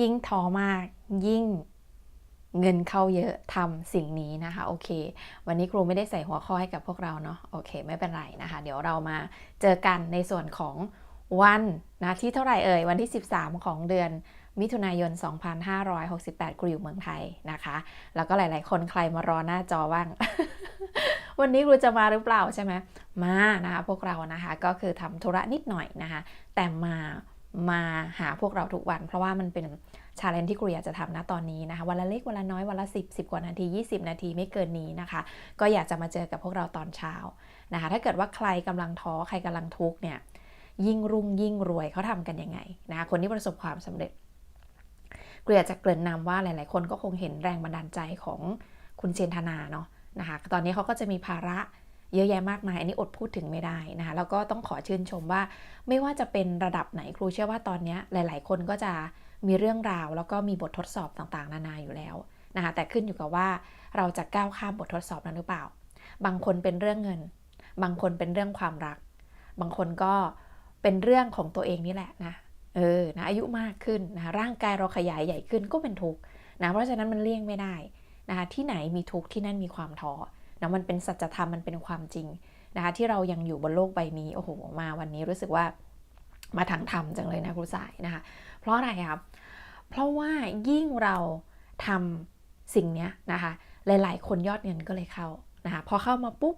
ยิ่งท้อมากยิ่งเงินเข้าเยอะทำสิ่งนี้นะคะ โอเค วันนี้ครูไม่ได้ใส่หัวข้อให้กับพวกเราเนาะโอเค ไม่เป็นไรนะคะ เดี๋ยวเรามาเจอกันในส่วนของวันนะที่เท่าไหร่เอ่ยวันที่ 13 ของเดือนมิถุนายน 2568ครูอยู่เมืองไทยนะคะ แล้วก็หลาย ๆ คนใครมารอหน้าจอบ้าง วันนี้ครูจะมาหรือเปล่าใช่ไหมมานะคะ พวกเรานะคะก็คือทำธุระนิดหน่อยนะคะ แต่มา มาหาพวกเราทุกวัน เพราะว่ามันเป็นชาเลนจ์ที่ครูอยากจะทำนะตอนนี้นะคะ วันละเล็กวันละน้อย วันละ 10 10 กว่านาที 20 นาทีไม่เกินนี้นะคะ ก็อยากจะมาเจอกับพวกเราตอนเช้านะคะ ถ้าเกิดว่าใครกำลังท้อใครกำลังทุกข์เนี่ยยิ่งรุ่งยิ่งรวยเขาทำกันยังไงนะคะคนที่ประสบความสำเร็จครูอยากจะเกริ่นนำว่าหลาย ๆ คนก็คงเห็นแรงบันดาลใจของคุณเชนธนาเนาะนะคะ ตอนนี้เขาก็จะมีภาระ เยอะแยะมากมาย อันนี้อดพูดถึงไม่ได้นะคะแล้วก็ต้องขอชื่นชมว่า ไม่ว่าจะเป็นระดับไหนครูเชื่อว่าตอนนี้หลาย ๆ คนก็จะมีเรื่องราว แล้วก็มีบททดสอบต่างๆ นานาอยู่แล้วนะคะแต่ขึ้นอยู่กับว่าเราจะก้าวข้ามบททดสอบนั้นหรือเปล่า บางคนเป็นเรื่องเงิน บางคนเป็นเรื่องความรัก บางคนก็เป็นเรื่องของตัวเองนี่แหละนะเออนะอายุมากขึ้นนะร่างกายเราขยายใหญ่ขึ้นก็เป็นทุกข์นะเพราะฉะนั้นมันเลี่ยงไม่ได้นะคะที่ไหนมีทุกข์ที่นั่นมีความท้อ นะมันเป็นสัจธรรมมันเป็นความจริงนะคะที่เรายังอยู่บนโลกใบนี้โอ้โหมาวันนี้รู้สึกว่ามาทางธรรมจังเลยนะครูสายนะคะ เพราะอะไรครับ เพราะว่ายิ่งเราทำสิ่งนี้นะคะ หลาย ๆ คนยอดเงินก็เลยเข้านะคะพอเข้ามาปุ๊บ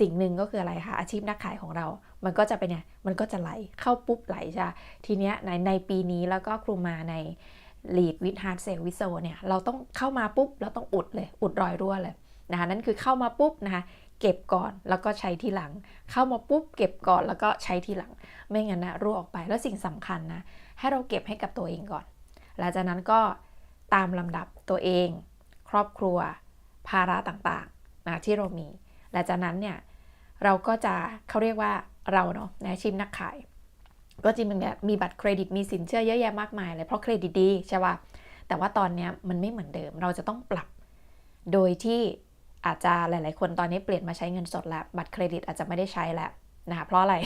สิ่งหนึ่งก็คืออะไรคะอาชีพนักขายของเรา มันก็จะเป็นเนี่ยมันก็จะไหลเข้าปุ๊บไหลใช่ทีเนี้ยในในปีนี้แล้วก็ครูมาใน lead with hard sale with soul เนี่ยเราต้องเข้ามาปุ๊บเราต้องอุดเลย อุดรอยรั่วเลย นะคะนั่นคือเข้ามาปุ๊บนะคะเก็บก่อนแล้วก็ใช้ทีหลัง เข้ามาปุ๊บเก็บก่อนแล้วก็ใช้ทีหลัง ไม่งั้นนะรั่วออกไปแล้วสิ่งสำคัญนะให้เราเก็บให้กับตัวเองก่อน หลังจากนั้นก็ตามลำดับตัวเอง ครอบครัว ภาระต่างๆนะที่เรามี หลังจากนั้นเนี่ยเราก็จะเขาเรียกว่าเราเนาะในอาชีพนักขาย ก็จริงมันเนี่ยมีบัตรเครดิตมีสินเชื่อเยอะแยะมากมายเลยเพราะเครดิตดีใช่ป่ะแต่ว่าตอนนี้มันไม่เหมือนเดิม เราจะต้องปรับ โดยที่ อาจจะหลาย ๆ คนตอนนี้เปลี่ยนมาใช้เงินสดแล้ว บัตรเครดิตอาจจะไม่ได้ใช้แล้วนะคะเพราะอะไร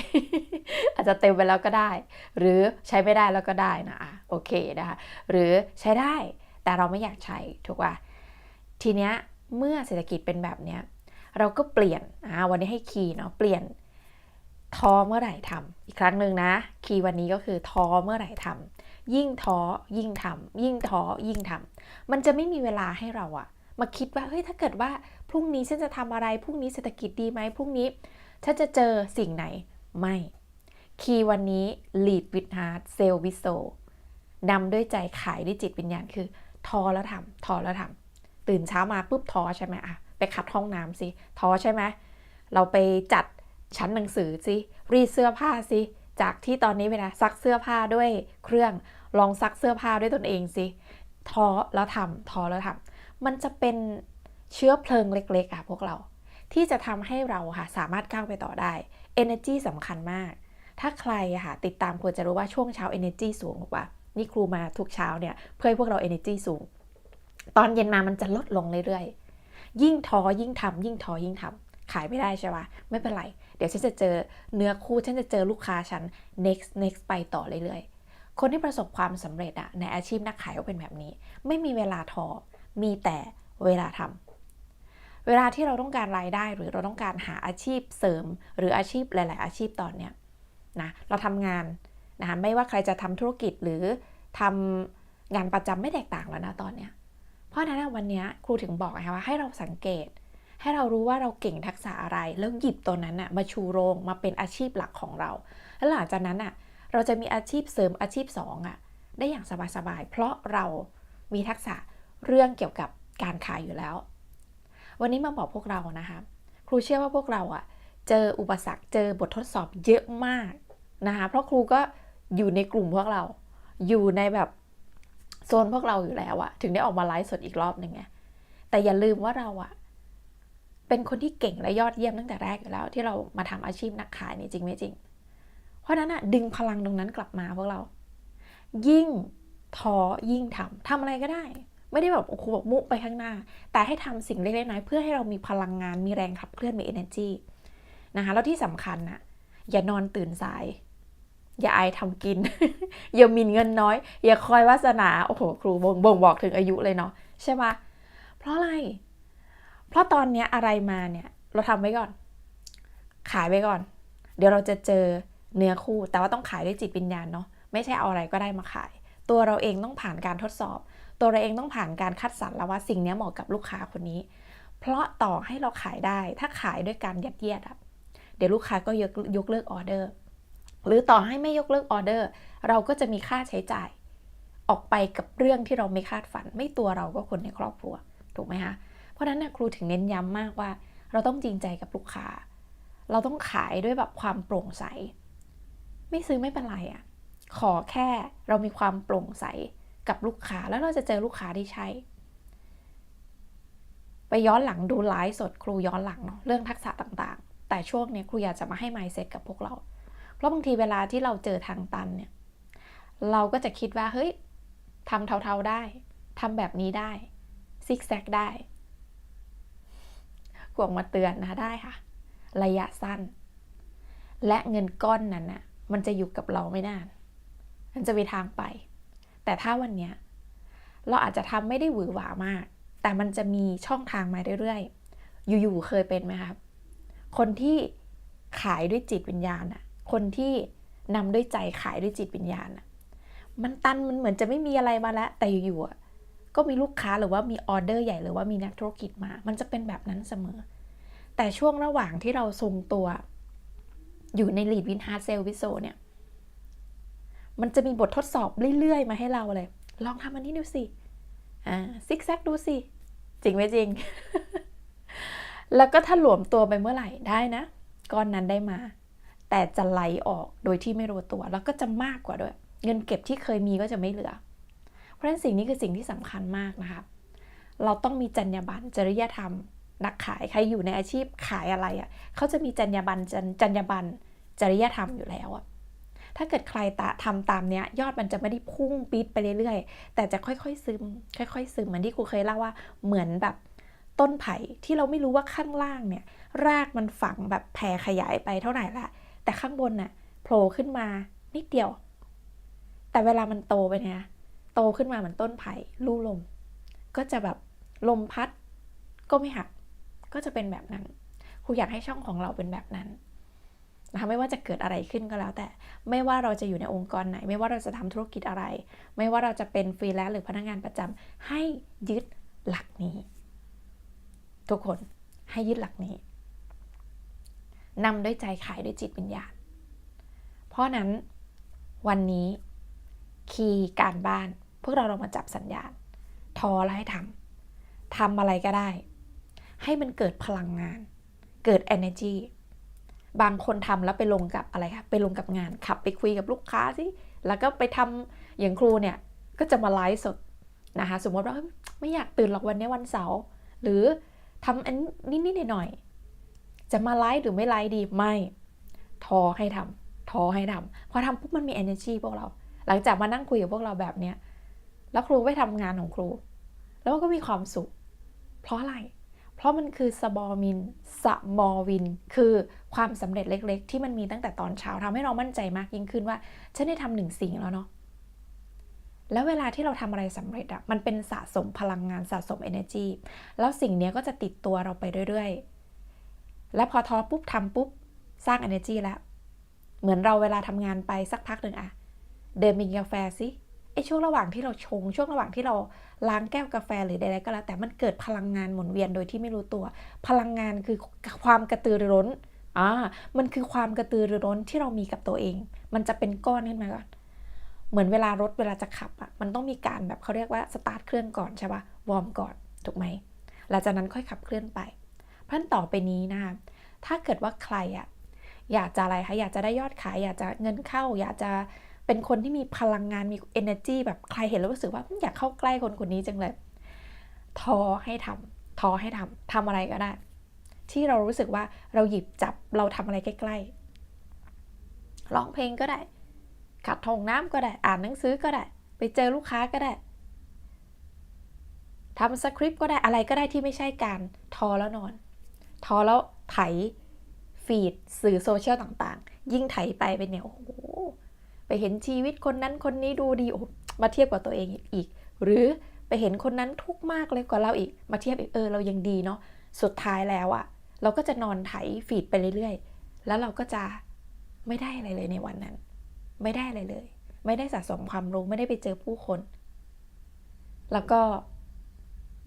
อาจจะเต็มไปแล้วก็ได้ หรือใช้ไม่ได้แล้วก็ได้นะอะโอเคนะคะหรือใช้ได้แต่เราไม่อยากใช้ถูกป่ะทีเนี้ยเมื่อเศรษฐกิจเป็นแบบเนี้ยเราก็เปลี่ยนอ่าวันนี้ให้คีย์เนาะเปลี่ยนท้อเมื่อไหร่ทำอีกครั้งหนึ่งนะ คีย์วันนี้ก็คือท้อเมื่อไหร่ทำยิ่งท้อยิ่งทำยิ่งท้อยิ่งทำมันจะไม่มีเวลาให้เราอะ มาคิดว่าเฮ้ยถ้าเกิดว่าพรุ่งนี้ฉันจะทำอะไรพรุ่งนี้เศรษฐกิจดีไหมพรุ่งนี้ฉันจะเจอสิ่งไหนไม่คีย์วันนี้ lead with heart sell with soul นำด้วยใจขายด้วยจิตวิญญาณคือ ทอแล้วทำทอแล้วทำตื่นเช้ามาปุ๊บทอใช่ไหมอะไปขัดห้องน้ำสิทอใช่ไหมเราไปจัดชั้นหนังสือสิรีดเสื้อผ้าสิจากที่ตอนนี้เวลาซักเสื้อผ้าด้วยเครื่องลองซักเสื้อผ้าด้วยตนเองสิทอแล้วทำทอแล้วทำ มันจะเป็นเชื้อเพลิงเล็กๆอะพวกเรา ที่จะทำให้เราค่ะสามารถก้าวไปต่อได้ energy สำคัญมาก ถ้าใครค่ะติดตามควรจะรู้ว่าช่วงเช้า energy สูงกว่านี่ครูมาทุกเช้าเนี่ยเพื่อให้พวกเรา energy สูง ตอนเย็นมามันจะลดลงเรื่อยๆ ยิ่งท้อยิ่งทำยิ่งท้อยิ่งทำขายไม่ได้ใช่ปะไม่เป็นไร เดี๋ยวฉันจะเจอเนื้อคู่ฉันจะเจอลูกค้าฉัน next next ไปต่อเรื่อยๆคนที่ประสบความสำเร็จอะในอาชีพนักขายก็เป็นแบบนี้ ไม่มีเวลาท้อ มีแต่เวลาทำเวลาที่เราต้องการรายได้หรือเราต้องการหาอาชีพเสริม หรืออาชีพหลาย ๆ อาชีพตอนเนี้ยนะเราทำงานนะคะไม่ว่าใครจะทำธุรกิจหรือทำงานประจำไม่แตกต่างแล้วนะตอนเนี้ยเพราะนั้นวันนี้ครูถึงบอกนะคะว่าให้เราสังเกต ให้เรารู้ว่าเราเก่งทักษะอะไร แล้วหยิบตัวนั้นนะมาชูโรงมาเป็นอาชีพหลักของเรา แล้วหลังจากนั้นอะเราจะมีอาชีพเสริมอาชีพสองอะได้อย่างสบายๆเพราะเรามีทักษะ เรื่องเกี่ยวกับการขายอยู่แล้ว วันนี้มาบอกพวกเรานะคะครูเชื่อว่าพวกเราอะเจออุปสรรคเจอบททดสอบเยอะมากนะคะเพราะครูก็อยู่ในกลุ่มพวกเรา อยู่ในแบบโซนพวกเราอยู่แล้วอะถึงได้ออกมาไลฟ์สดอีกรอบหนึ่งไงแต่อย่าลืมว่าเราอะเป็นคนที่เก่งและยอดเยี่ยมตั้งแต่แรกอยู่แล้ว ที่เรามาทำอาชีพนักขายนี่จริงไม่จริง เพราะนั้นอะดึงพลังตรงนั้นกลับมาพวกเรา ยิ่งท้อยิ่งทำทำอะไรก็ได้ ไม่ได้แบบโอ้โหแบบมุไปข้างหน้า แต่ให้ทำสิ่งเล็กๆน้อยๆเพื่อให้เรามีพลังงานมีแรงขับเคลื่อนมี energy นะคะแล้วที่สำคัญนะอย่านอนตื่นสาย อย่าอายทำกิน อย่ามินเงินน้อย อย่าคอยวาสนา โอ้โห ครูบ่งบ่งบอกถึงอายุเลยเนาะใช่ปะเพราะอะไร เพราะตอนเนี้ยอะไรมาเนี่ย เราทำไว้ก่อน ขายไว้ก่อน เดี๋ยวเราจะเจอเนื้อคู่ แต่ว่าต้องขายด้วยจิตวิญญาณเนาะไม่ใช่เอาอะไรก็ได้มาขาย ตัวเราเองต้องผ่านการทดสอบ ตัวเราเองต้องผ่านการคัดสรรแล้วว่าสิ่งนี้เหมาะกับลูกค้าคนนี้ เพราะต่อให้เราขายได้ถ้าขายด้วยการยัดเยียดอะเดี๋ยวลูกค้าก็ยกยกเลิกออเดอร์ หรือต่อให้ไม่ยกเลิกออเดอร์ เราก็จะมีค่าใช้จ่าย ออกไปกับเรื่องที่เราไม่คาดฝัน ไม่ตัวเราก็คนในครอบครัวถูกไหมคะเพราะฉะนั้นนะครูถึงเน้นย้ำมากว่า เราต้องจริงใจกับลูกค้า เราต้องขายด้วยแบบความโปร่งใส ไม่ซื้อไม่เป็นไรอะ่ะขอแค่เรามีความโปร่งใส กับลูกค้าแล้วเราจะเจอลูกค้าที่ใช่ ไปย้อนหลังดูไลฟ์สดครูย้อนหลังเนาะเรื่องทักษะต่างๆ แต่ช่วงนี้ครูอยากจะมาให้ mindset กับพวกเรา เพราะบางทีเวลาที่เราเจอทางตันเนี่ยเราก็จะคิดว่าเฮ้ยทำเทาๆได้ทำแบบนี้ได้ซิกแซกได้กวงมาเตือนนะได้ค่ะ ระยะสั้น และเงินก้อนนั้นน่ะมันจะอยู่กับเราไม่นาน มันจะมีทางไป แต่ถ้าวันเนี้ยเราอาจจะทำไม่ได้หวือหวามาก แต่มันจะมีช่องทางมาเรื่อยๆ อยู่ๆ เคยเป็นไหมครับ คนที่ขายด้วยจิตวิญญาณอะคนที่นำด้วยใจขายด้วยจิตวิญญาณอะมันตันมันเหมือนจะไม่มีอะไรมาแล้ว แต่อยู่ๆก็มีลูกค้าหรือว่ามีออเดอร์ใหญ่หรือว่ามีนักธุรกิจมา มันจะเป็นแบบนั้นเสมอ แต่ช่วงระหว่างที่เราทรงตัว อยู่ในลีดวินฮาร์เซลวิโซเนี่ย มันจะมีบททดสอบเรื่อยๆ มาให้เราเลย ลองทำอันนี้ดูสิ อ่าซิกแซกดูสิ จริงไหมจริง แล้วก็ถ้าหลวมตัวไปเมื่อไหร่ได้นะ ก้อนนั้นได้มา แต่จะไหลออกโดยที่ไม่รู้ตัว แล้วก็จะมากกว่าด้วย เงินเก็บที่เคยมีก็จะไม่เหลือ เพราะฉะนั้นสิ่งนี้คือสิ่งที่สำคัญมากนะคะ เราต้องมีจรรยาบรรณจริยธรรม นักขายใครอยู่ในอาชีพขายอะไรอะ่ะ เขาจะมีจรรยาบรรณจรจรรยาบรรณจริยธรรมอยู่แล้วอะ่ะ ถ้าเกิดใครตาทำตามเนี้ยยอดมันจะไม่ได้พุ่งปี๊ดไปเรื่อยๆ แต่จะค่อยๆซึม ค่อยๆซึมเหมือนที่ครูเคยเล่าว่าเหมือนแบบต้นไผ่ที่เราไม่รู้ว่าข้างล่างเนี่ยรากมันฝังแบบแผ่ขยายไปเท่าไหร่ละแต่ข้างบนน่ะโผล่ขึ้นมานิดเดียว แต่เวลามันโตไปเนี่ยโตขึ้นมาเหมือนต้นไผ่ลู่ลม ก็จะแบบลมพัดก็ไม่หัก ก็จะเป็นแบบนั้นครูอยากให้ช่องของเราเป็นแบบนั้น นะคะไม่ว่าจะเกิดอะไรขึ้นก็แล้ว แต่ไม่ว่าเราจะอยู่ในองค์กรไหน ไม่ว่าเราจะทำธุรกิจอะไร ไม่ว่าเราจะเป็นฟรีแลนซ์หรือพนักงานประจำให้ยึดหลักนี้ ทุกคนให้ยึดหลักนี้นำด้วยใจขายด้วยจิตวิญญาณ เพราะนั้นวันนี้คีย์การบ้าน พวกเราลองมาจับสัญญาณ ทอแล้วให้ทำทำอะไรก็ได้ ให้มันเกิดพลังงาน เกิด energy บางคนทำแล้วไปลงกับอะไรคะไปลงกับงานขับไปคุยกับลูกค้าสิแล้วก็ไปทำอย่างครูเนี่ยก็จะมาไลฟ์สดนะคะสมมติว่าไม่อยากตื่นหรอกวันนี้วันเสาร์หรือทำอันนิดๆหน่อยๆจะมาไลฟ์หรือไม่ไลฟ์ดีไม่ทอให้ทำทอให้ทำพอทำปุ๊บมันมี energy พวกเรา หลังจากมานั่งคุยกับพวกเราแบบเนี้ยแล้วครูไปทำงานของครู แล้วก็มีความสุข เพราะอะไร เพราะมันคือสบอมินสมอวิน คือ ความสำเร็จเล็ก ๆ ที่มันมีตั้งแต่ตอนเช้าทำให้เรามั่นใจมากยิ่งขึ้นว่าฉันได้ทำหนึ่งสิ่งแล้วเนาะแล้วเวลาที่เราทำอะไรสำเร็จอะมันเป็นสะสมพลังงานสะสม energy แล้วสิ่งนี้ก็จะติดตัวเราไปเรื่อยๆ และพอทอปุ๊บทำปุ๊บสร้าง energy แล้วเหมือนเราเวลาทำงานไปสักพักหนึ่งอะเดินไปกินกาแฟสิไอช่วงระหว่างที่เราชง ช่วงระหว่างที่เราล้างแก้วกาแฟหรือใดๆก็แล้ว แต่มันเกิดพลังงานหมุนเวียนโดยที่ไม่รู้ตัว พลังงานคือความกระตือรือร้น อ่ามันคือความกระตือรือร้นที่เรามีกับตัวเอง มันจะเป็นก้อนขึ้นมาก่อนเหมือนเวลารถเวลาจะขับอะมันต้องมีการแบบเขาเรียกว่าสตาร์ทเครื่องก่อนใช่ปะวอร์มก่อนถูกไหมหลังจากนั้นค่อยขับเคลื่อนไป เพราะนั้นต่อไปนี้นะถ้าเกิดว่าใครอะอยากจะอะไรคะอยากจะได้ยอดขาย อยากจะเงินเข้า อยากจะเป็นคนที่มีพลังงานมี energy แบบใครเห็นแล้วรู้สึกว่าอยากเข้าใกล้คนคนนี้จังเลย ทอให้ทำทอให้ทำทำอะไรก็ได้ ที่เรารู้สึกว่าเราหยิบจับเราทำอะไรใกล้ๆร้องเพลงก็ได้ขัดทงน้ำก็ได้อ่านหนังสือก็ได้ ไปเจอลูกค้าก็ได้ทำสคริปต์ก็ได้อะไรก็ได้ที่ไม่ใช่การทอแล้วนอน ทอแล้วไถฟีดสื่อโซเชียลต่างๆ ยิ่งไถไปเป็นเนี่ยโอ้โหไปเห็นชีวิตคนนั้นคนนี้ดูดีโอ้มาเทียบกับตัวเองอีก หรือไปเห็นคนนั้นทุกข์มากเลยกว่าเราอีก มาเทียบอีกเออเรายังดีเนาะสุดท้ายแล้วอะ เราก็จะนอนไถฟีดไปเรื่อยๆ แล้วเราก็จะไม่ได้อะไรเลยในวันนั้น ไม่ได้อะไรเลย ไม่ได้สะสมความรู้ ไม่ได้ไปเจอผู้คน แล้วก็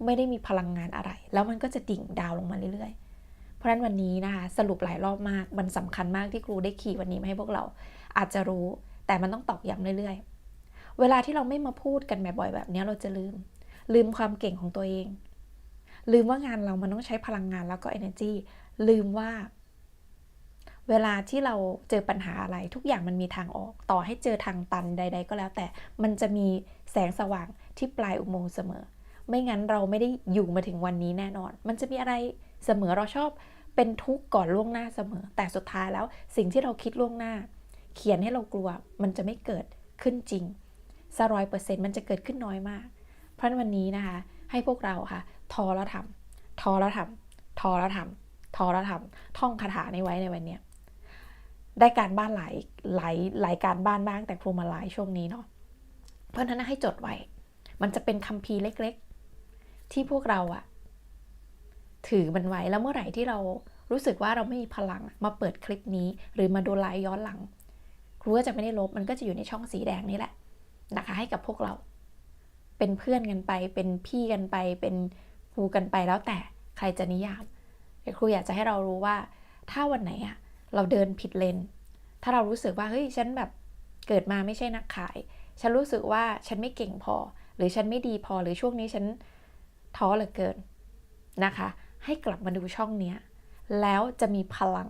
ไม่ได้มีพลังงานอะไร แล้วมันก็จะดิ่งดาวลงมาเรื่อยๆ เพราะฉะนั้นวันนี้นะคะสรุปหลายรอบมาก มันสำคัญมากที่ครูได้ขี่วันนี้มาให้พวกเรา อาจจะรู้ แต่มันต้องตอกย้ำเรื่อยๆ เวลาที่เราไม่มาพูดกันบ่อยๆแบบนี้เราจะลืม ลืมความเก่งของตัวเอง ลืมว่างานเรามันต้องใช้พลังงานแล้วก็ energy ลืมว่า เวลาที่เราเจอปัญหาอะไรทุกอย่างมันมีทางออก ต่อให้เจอทางตันใด ๆ ก็แล้ว แต่มันจะมีแสงสว่างที่ปลายอุโมงค์เสมอ ไม่งั้นเราไม่ได้อยู่มาถึงวันนี้แน่นอน มันจะมีอะไรเสมอเราชอบเป็นทุกข์ก่อนล่วงหน้าเสมอ แต่สุดท้ายแล้วสิ่งที่เราคิดล่วงหน้า เขียนให้เรากลัวมันจะไม่เกิดขึ้นจริงสร้อยเปอร์เซ็นต์มันจะเกิดขึ้นน้อยมาก เพราะวันนี้นะคะ ให้พวกเราค่ะ ทอแล้วทำทอแล้วทำทอแล้วทำทอแล้วทำท่องคาถาในไว้ในวันเนี้ยได้การบ้านหลายหลายหลายการบ้านบ้างแต่ครูมาหลายช่วงนี้เนาะเพราะฉะนั้นให้จดไว้ มันจะเป็นคัมภีร์เล็กๆ ที่พวกเราอะถือมันไว้แล้วเมื่อไหร่ที่เรารู้สึกว่าเราไม่มีพลังมาเปิดคลิปนี้ หรือมาดูไลฟ์ย้อนหลังครูก็จะไม่ได้ลบมันก็จะอยู่ในช่องสีแดงนี่แหละนะคะให้กับพวกเรา เป็นเพื่อนกันไปเป็นพี่กันไปเป็น ครูกันไปแล้วแต่ใครจะนิยามแต่ครูอยากจะให้เรารู้ว่า ถ้าวันไหนอะเราเดินผิดเลน ถ้าเรารู้สึกว่าเฮ้ยฉันแบบเกิดมาไม่ใช่นักขาย ฉันรู้สึกว่าฉันไม่เก่งพอ หรือฉันไม่ดีพอหรือช่วงนี้ฉันท้อเหลือเกินนะคะ ให้กลับมาดูช่องเนี้ยแล้วจะมีพลัง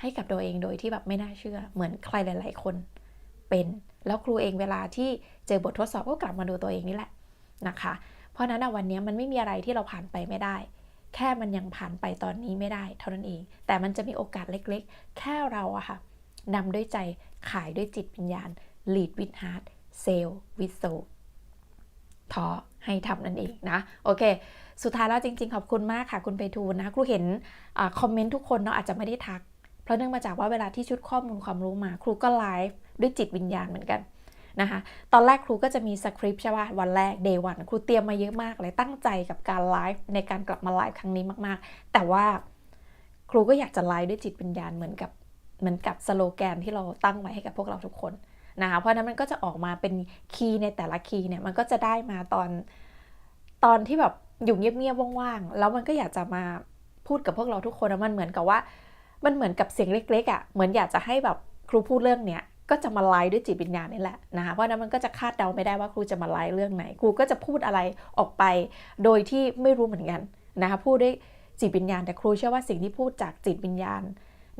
ให้กับตัวเองโดยที่แบบไม่น่าเชื่อ เหมือนใครหลาย ๆ คนเป็น แล้วครูเองเวลาที่เจอบททดสอบก็กลับมาดูตัวเองนี่แหละนะคะ เพราะนั้นวันนี้มันไม่มีอะไรที่เราผ่านไปไม่ได้ แค่มันยังผ่านไปตอนนี้ไม่ได้ เท่านั้นเอง แต่มันจะมีโอกาสเล็กๆ แค่เราอะค่ะนำด้วยใจขายด้วยจิตวิญญาณ lead with heart sell with soul ทอให้ทำนั่นเองนะ โอเค สุดท้ายแล้วจริง ๆ ขอบคุณมากค่ะ คุณไปทูนะครูเห็นอคอมเมนต์ทุกคนเนาะอาจจะไม่ได้ทัก เพราะเนื่องมาจากว่าเวลาที่ชุดข้อมูลความรู้มา ครูก็ไลฟ์ด้วยจิตวิญญาณเหมือนกัน นะคะตอนแรกครูก็จะมีสคริปต์ใช่ป่ะวันแรก day วันครูเตรียมมาเยอะมากเลยตั้งใจกับการไลฟ์ในการกลับมาไลฟ์ครั้งนี้มากๆ แต่ว่าครูก็อยากจะไลฟ์ด้วยจิตวิญญาณเหมือนกับเหมือนกับสโลแกนที่เราตั้งไว้ให้กับพวกเราทุกคนนะคะเพราะนั้นมันก็จะออกมาเป็นคีย์ในแต่ละคีย์เนี่ยมันก็จะได้มาตอนตอนที่แบบอยู่เงียบๆว่างๆ แล้วมันก็อยากจะมาพูดกับพวกเราทุกคนมันเหมือนกับว่า มันเหมือนกับเสียงเล็กๆอะ่ะเหมือนอยากจะให้แบบครูพูดเรื่องเนี้ย ก็จะมาไลฟ์ด้วยจิตวิญญาณนี่แหละนะคะเพราะนั้นมันก็จะคาดเดาไม่ได้ว่าครูจะมาไลฟ์เรื่องไหนครูก็จะพูดอะไรออกไป โดยที่ไม่รู้เหมือนกันนะคะพูดด้วยจิตวิญญาณแต่ครูเชื่อว่าสิ่งที่พูดจากจิตวิญญาณ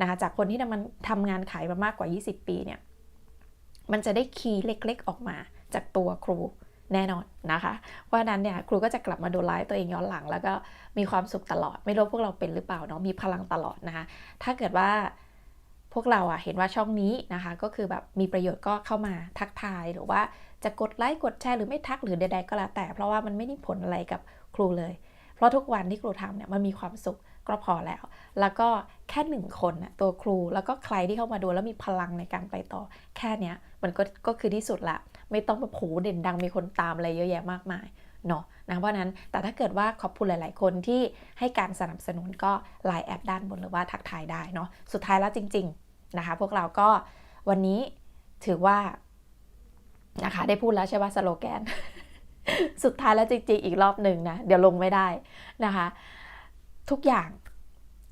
นะคะจากคนที่มันทำงานขายมามากกว่า 20 ปีเนี่ยมันจะได้คีย์เล็กๆ ออกมาจากตัวครูแน่นอนนะคะ เพราะนั้นเนี่ยครูก็จะกลับมาดูไลฟ์ตัวเองย้อนหลัง แล้วก็มีความสุขตลอด ไม่รู้พวกเราเป็นหรือเปล่าเนาะมีพลังตลอดนะคะ ถ้าเกิดว่า วกเราอะเห็นว่าช่องนี้นะคะ ก็คือแบบมีประโยชน์ก็เข้ามาทักทายหรือว่าจะกดไลค์กดแชร์หรือไม่ทักหรือใดๆก็แล้วแต่ เพราะว่ามันไม่ได้ผลอะไรกับครูเลย เพราะทุกวันที่ครูทำเนี่ยมันมีความสุขก็พอแล้ว แล้วก็แค่หนึ่งคนนะตัวครูแล้วก็ใครที่เข้ามาดูแล้วมีพลังในการไปต่อ แค่เนี้ยมันก็ก็คือที่สุดละไม่ต้องแบบโหเด่นดังมีคนตามอะไรเยอะแยะมากมายเนาะนะเพราะนั้นแต่ถ้าเกิดว่าขอบคุณหลาย ๆ คนที่ให้การสนับสนุนก็ไลน์แอดด้านบนหรือว่าทักทายได้เนาะสุดท้ายแล้วจริง ๆ นะคะ พวกเราก็วันนี้ถือว่านะคะ ได้พูดแล้วใช่ไหมสโลแกน สุดท้ายแล้วจริงๆ อีกรอบหนึ่งนะ เดี๋ยวลงไม่ได้นะคะ ทุกอย่าง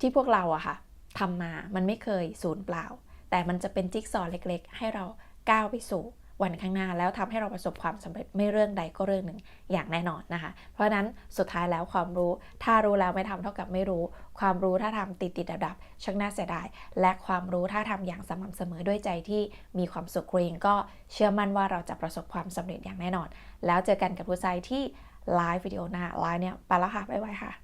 ที่พวกเราอะค่ะทำมามันไม่เคยศูนย์เปล่า แต่มันจะเป็นจิ๊กซอว์เล็กๆ ให้เราก้าวไปสู่ วันข้างหน้าแล้วทำให้เราประสบความสำเร็จไม่เรื่องใดก็เรื่องหนึ่งอย่างแน่นอนนะคะ เพราะนั้นสุดท้ายแล้วความรู้ ถ้ารู้แล้วไม่ทำเท่ากับไม่รู้ ความรู้ถ้าทำติดติดดับดับชักน่าเสียดาย และความรู้ถ้าทำอย่างสม่ำเสมอด้วยใจที่มีความสุขเองก็เชื่อมั่นว่าเราจะประสบความสำเร็จอย่างแน่นอน แล้วเจอกันกับผู้ชายที่ไลฟ์วิดีโอหน้าไลฟ์เนี่ยไปแล้วค่ะบ๊ายบายค่ะ